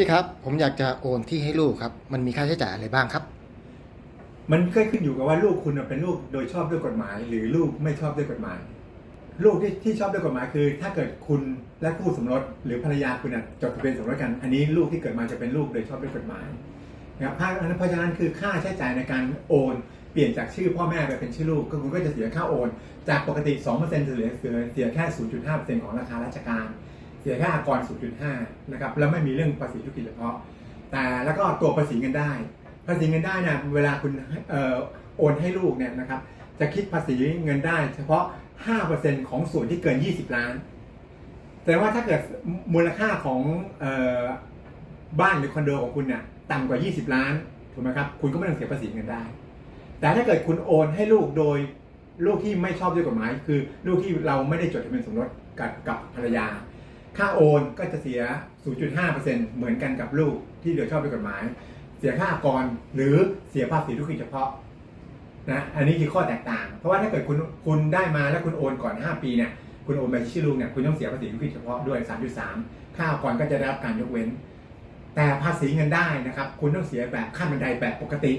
พี่ครับ ผมอยากจะโอนที่ให้ลูกครับ มันมีค่าใช้จ่ายอะไรบ้างครับ มันก็ขึ้นอยู่กับว่าลูกคุณเป็นลูกโดยชอบด้วยกฎหมาย หรือลูกไม่ชอบด้วยกฎหมาย ลูกที่ที่ชอบด้วยกฎหมายคือ ถ้าเกิดคุณและคู่สมรสหรือภรรยาคุณจดทะเบียนสมรสกัน อันนี้ลูกที่เกิดมาจะเป็นลูกโดยชอบด้วยกฎหมายนะครับเพราะฉะนั้นคือค่าใช้จ่ายในการโอนเปลี่ยนจากชื่อพ่อแม่ไปเป็นชื่อลูกก็คุณก็จะเสียค่าโอน จากปกติ2%จะเหลือเสียเสียแค่ 0.5%ของราคาราชการ เสียแค่อากร 0.5 นะครับ แล้วไม่มีเรื่องภาษีธุรกิจเฉพาะ แต่แล้วก็ตัวภาษีเงินได้ ภาษีเงินได้เนี่ยเวลาคุณออโอนให้ลูกเนี่ยนะครับ จะคิดภาษีเงินได้ เฉพาะ 5%ของส่วนที่เกิน 20 ล้าน แต่ว่าถ้าเกิดมูลค่าของออบ้านหรือคอนโดของคุณเนี่ยต่ำกว่า 20 ล้าน ถูกไหมครับ คุณก็ไม่ต้องเสียภาษีเงินได้ แต่ถ้าเกิดคุณโอนให้ลูกโดยลูกที่ไม่ชอบด้วยกฎหมาย คือลูกที่เราไม่ได้จดทะเบียนสมรสกับกับภรรยา ค่าโอนก็จะเสีย 0.5%เหมือนกันกับลูกที่โดยชอบด้วยกฎหมาย เสียค่าอากรหรือเสียภาษีธุรกิจเฉพาะนะอันนี้คือข้อแตกต่าง เพราะว่าถ้าเกิดคุณคุณได้มาแล้วคุณโอนก่อน 5 ปีเนี่ยคุณโอนไปที่ชื่อลูกเนี่ยคุณต้องเสียภาษีธุรกิจเฉพาะด้วย 3.3 ค่าอากรก็จะได้รับการยกเว้น แต่ภาษีเงินได้นะครับ คุณต้องเสียแบบขั้นบันไดแบบปกติ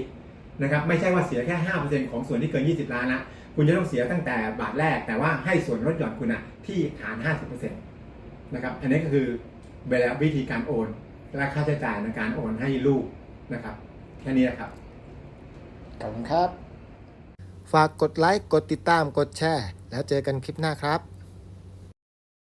นะครับไม่ใช่ว่าเสียแค่5%ของส่วนที่เกิน 20 ล้านละคุณจะต้องเสียตั้งแต่บาทแรกแต่ว่าให้ส่วนลดหย่อนคุณอะที่ฐาน 50% นะครับอันนี้ก็คือเวลาวิธีการโอน และค่าใช้จ่ายในการโอนให้ลูกนะครับ แค่นี้นะครับขอบคุณครับ ฝากกดไลค์ กดติดตาม กดแชร์ แล้วเจอกันคลิปหน้าครับ